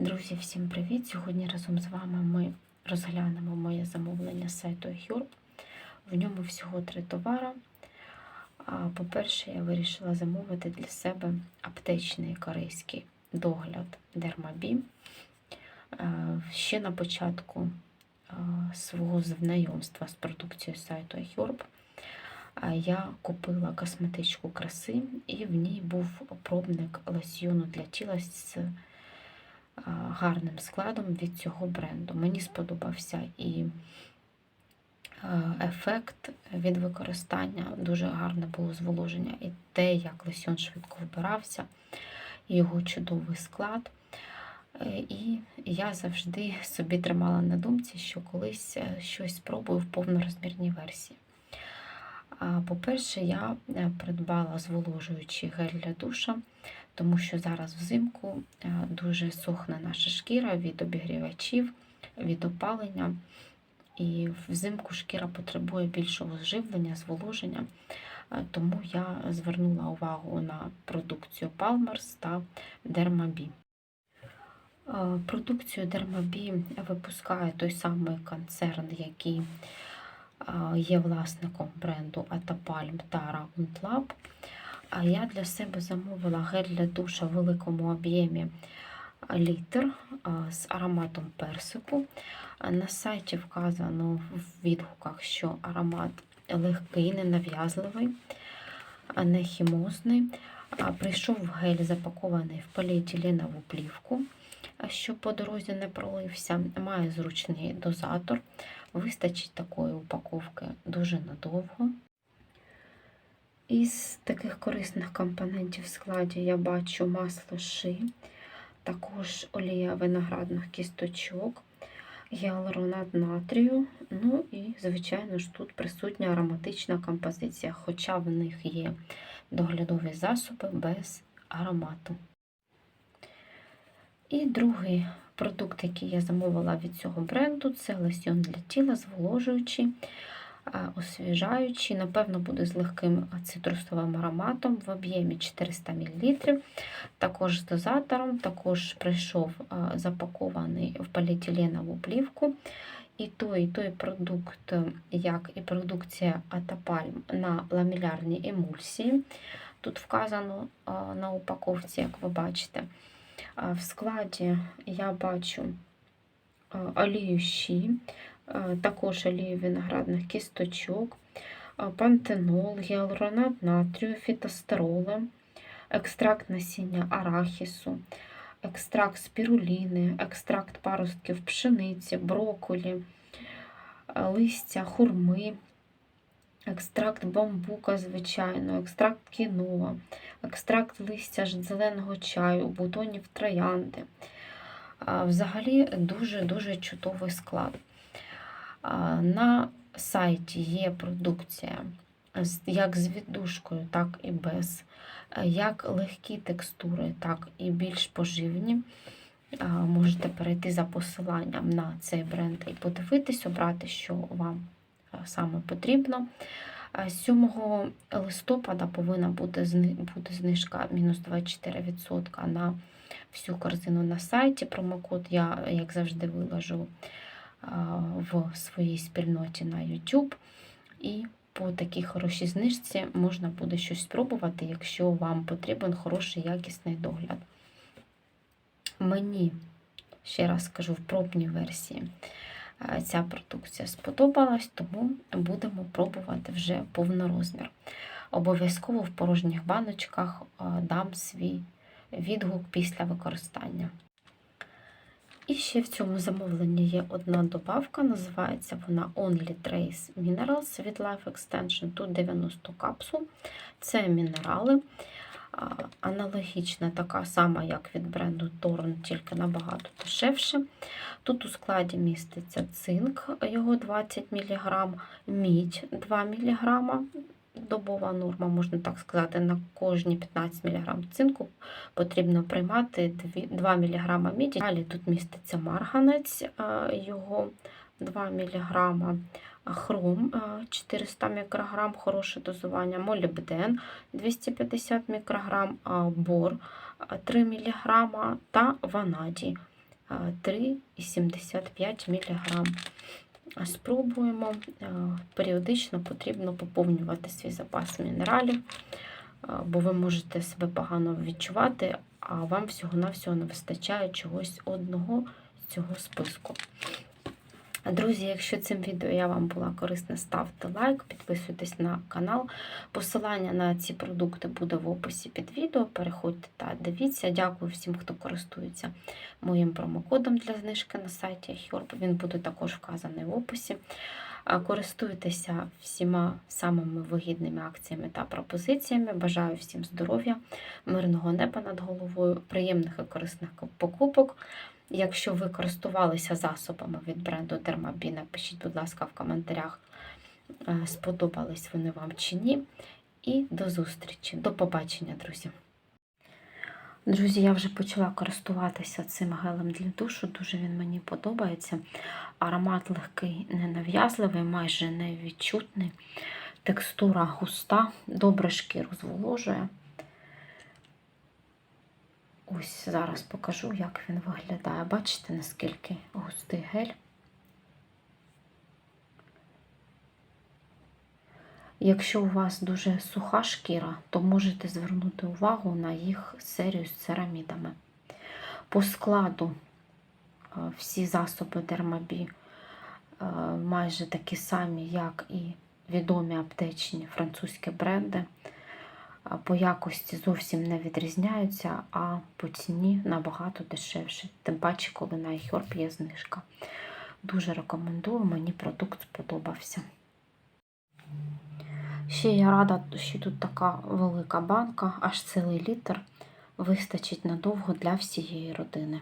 Друзі, всім привіт! Сьогодні разом з вами ми розглянемо моє замовлення з сайту Hurb. В ньому всього три товари. По-перше, я вирішила замовити для себе аптечний корейський догляд Dermabі. Ще на початку свого знайомства з продукцією сайту Hurb я купила косметичку краси, і в ній був пробник лосьйону для тіла з гарним складом від цього бренду. Мені сподобався і ефект від використання, дуже гарне було зволоження, і те, як лосьон швидко вбирався, його чудовий склад. Е, і я завжди собі тримала на думці, що колись е, щось спробую в повнорозмірній версії. По-перше, я е, придбала зволожуючий гель для душа, тому що зараз взимку е, дуже сохне наша шкіра від обігрівачів, від опалення. І взимку шкіра потребує більшого зживлення, зволоження. Е, тому я звернула увагу на продукцію Palmers та Dermabі. Продукцію Dermabі випускає той самий концерн, який є власником бренду Atapalm та Round Lab. Я для себе замовила гель для душа в великому об'ємі літр з ароматом персику. На сайті вказано в відгуках, що аромат легкий, ненав'язливий, не хімозний. Прийшов гель запакований в поліетиленову плівку, щоб по дорозі не пролився. Має зручний дозатор. Вистачить такої упаковки дуже надовго. Із таких корисних компонентів в складі я бачу масло ши, також олія виноградних кісточок, гіалуронат натрію. Ну і, звичайно ж, тут присутня ароматична композиція, хоча в них є доглядові засоби без аромату. І другий продукт, який я замовила від цього бренду, це лосьон для тіла, зволожуючий, освіжаючий. Напевно, буде з легким цитрусовим ароматом в об'ємі 400 мл. Також з дозатором, також прийшов запакований в поліетиленову плівку. І той, і той продукт, як і продукція Атапальм на ламелярній емульсії. Тут вказано на упаковці, як ви бачите. В складі я бачу олію щі, також олію виноградних кісточок, пантенол, гіалуронат натрію, фітостероли, екстракт насіння арахісу, екстракт спіруліни, екстракт паростків пшениці, брокколі, листя, хурми, екстракт бамбука, звичайно, екстракт кіноа, екстракт листя зеленого чаю, бутонів троянди. Взагалі дуже-дуже чудовий склад. На сайті є продукція як з віддушкою, так і без, як легкі текстури, так і більш поживні. Можете перейти за посиланням на цей бренд і подивитись, обрати, що вам саме потрібно. 7 листопада повинна бути бути знижка мінус 24% на всю корзину на сайті. Промокод я, як завжди, виложу в своїй спільноті на YouTube. І по такій хорошій знижці можна буде щось спробувати, якщо вам потрібен хороший якісний догляд. Мені, ще раз скажу, в пробній версії ця продукція сподобалась, тому будемо пробувати вже повнорозмір. Обов'язково в порожніх баночках дам свій відгук після використання. І ще в цьому замовленні є одна добавка, називається вона Only Trace Minerals від Life Extension. Тут 90 капсул. Це мінерали. Аналогічна, така сама, як від бренду Torn, тільки набагато дешевше. Тут у складі міститься цинк, його 20 мг, мідь 2 мг. Добова норма, можна так сказати, на кожні 15 мг цинку потрібно приймати 2 мг міді. Далі тут міститься марганець, його 2 мг хром 400 мікрограм, хороше дозування, молібден 250 мікрограм, бор 3 мг та ванадій а, 3,75 мг. Спробуємо. Е, Періодично потрібно поповнювати свій запас мінералів, е, бо ви можете себе погано відчувати, а вам всього-навсього не вистачає чогось одного з цього списку. Друзі, якщо цим відео я вам була корисна, ставте лайк, підписуйтесь на канал. Посилання на ці продукти буде в описі під відео. Переходьте та дивіться. Дякую всім, хто користується моїм промокодом для знижки на сайті Herb. Він буде також вказаний в описі. Користуйтеся всіма самими вигідними акціями та пропозиціями. Бажаю всім здоров'я, мирного неба над головою, приємних і корисних покупок. Якщо ви користувалися засобами від бренду Dermabі, напишіть, будь ласка, в коментарях, е, сподобались вони вам чи ні. І до зустрічі, до побачення, друзі. Друзі, я вже почала користуватися цим гелем для душу, дуже він мені подобається. Аромат легкий, ненав'язливий, майже невідчутний. Текстура густа, добре шкіру зволожує. Ось зараз покажу, як він виглядає. Бачите, наскільки густий гель. Якщо у вас дуже суха шкіра, то можете звернути увагу на їх серію з церамідами. По складу е, всі засоби Дермабі майже такі самі, як і відомі аптечні французькі бренди. По якості зовсім не відрізняються, а по ціні набагато дешевше. Тим паче, коли на iHerb є знижка. Дуже рекомендую, мені продукт сподобався. Ще я рада, що тут така велика банка, аж цілий літр, вистачить надовго для всієї родини.